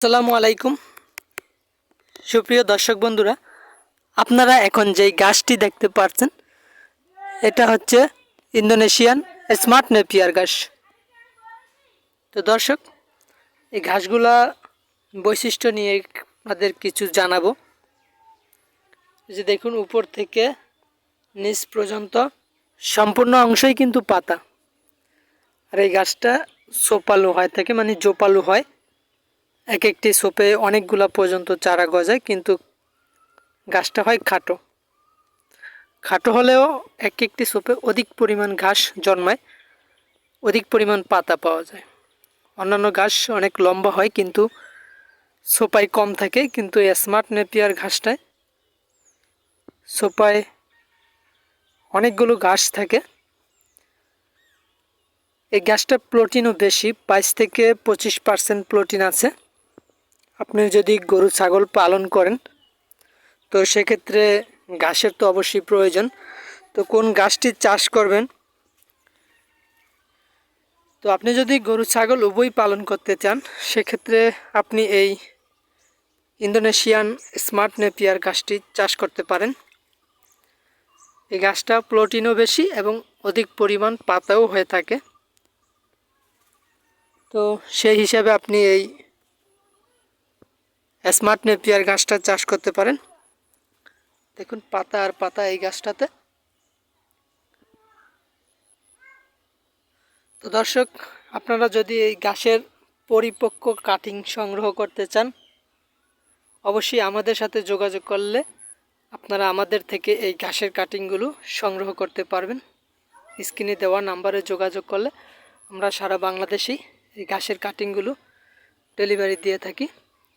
আসসালামু আলাইকুম। সুপ্রিয় দর্শক বন্ধুরা, আপনারা এখন যেই গাছটি দেখতে পাচ্ছেন এটা হচ্ছে ইন্দোনেশিয়ান স্মার্ট নেপিয়ার ঘাস তো দর্শক, এই ঘাসগুলা বৈশিষ্ট্য নিয়ে আপনাদের কিছু জানাব। যে দেখুন, উপর থেকে নিচ পর্যন্ত সম্পূর্ণ অংশই কিন্তু পাতা। আর এই গাছটা সোপালু হয় থাকে মানে জোপালু হয়। এক একটি সোপে অনেকগুলা পর্যন্ত চারা গজায়, কিন্তু গাছটা হয় খাটো। খাটো হলেও এক একটি সোপে অধিক পরিমাণ ঘাস জন্মায়, অধিক পরিমাণ পাতা পাওয়া যায়। অন্যান্য ঘাস অনেক লম্বা হয়, কিন্তু সোপায় কম থাকে, কিন্তু স্মার্ট নেপিয়ার ঘাসটায় সোপায় অনেকগুলো ঘাস থাকে। এই গাছটা প্রোটিনও বেশি, বাইশ থেকে পঁচিশ পার্সেন্ট প্রোটিন আছে। আপনি যদি গরু, ছাগল পালন করেন, তো সেক্ষেত্রে ঘাসের তো অবশ্যই প্রয়োজন। তো কোন গাছটি চাষ করবেন? তো আপনি যদি গরু, ছাগল উভয় পালন করতে চান, সেক্ষেত্রে আপনি এই ইন্দোনেশিয়ান স্মার্ট নেপিয়ার গাছটি চাষ করতে পারেন। এই গাছটা প্রোটিনও বেশি এবং অধিক পরিমাণ পাতাও হয়ে থাকে। তো সেই হিসাবে আপনি এই স্মার্ট নেপিয়ার গাছটা চাষ করতে পারেন। দেখুন পাতা আর পাতা এই গাছটাতে। তো দর্শক, আপনারা যদি এই গাছের পরিপক্ক কাটিং সংগ্রহ করতে চান, অবশ্যই আমাদের সাথে যোগাযোগ করলে আপনারা আমাদের থেকে এই ঘাসের কাটিংগুলো সংগ্রহ করতে পারবেন। স্ক্রিনে দেওয়া নাম্বারে যোগাযোগ করলে আমরা সারা বাংলাদেশেই এই ঘাসের কাটিংগুলো ডেলিভারি দিয়ে থাকি।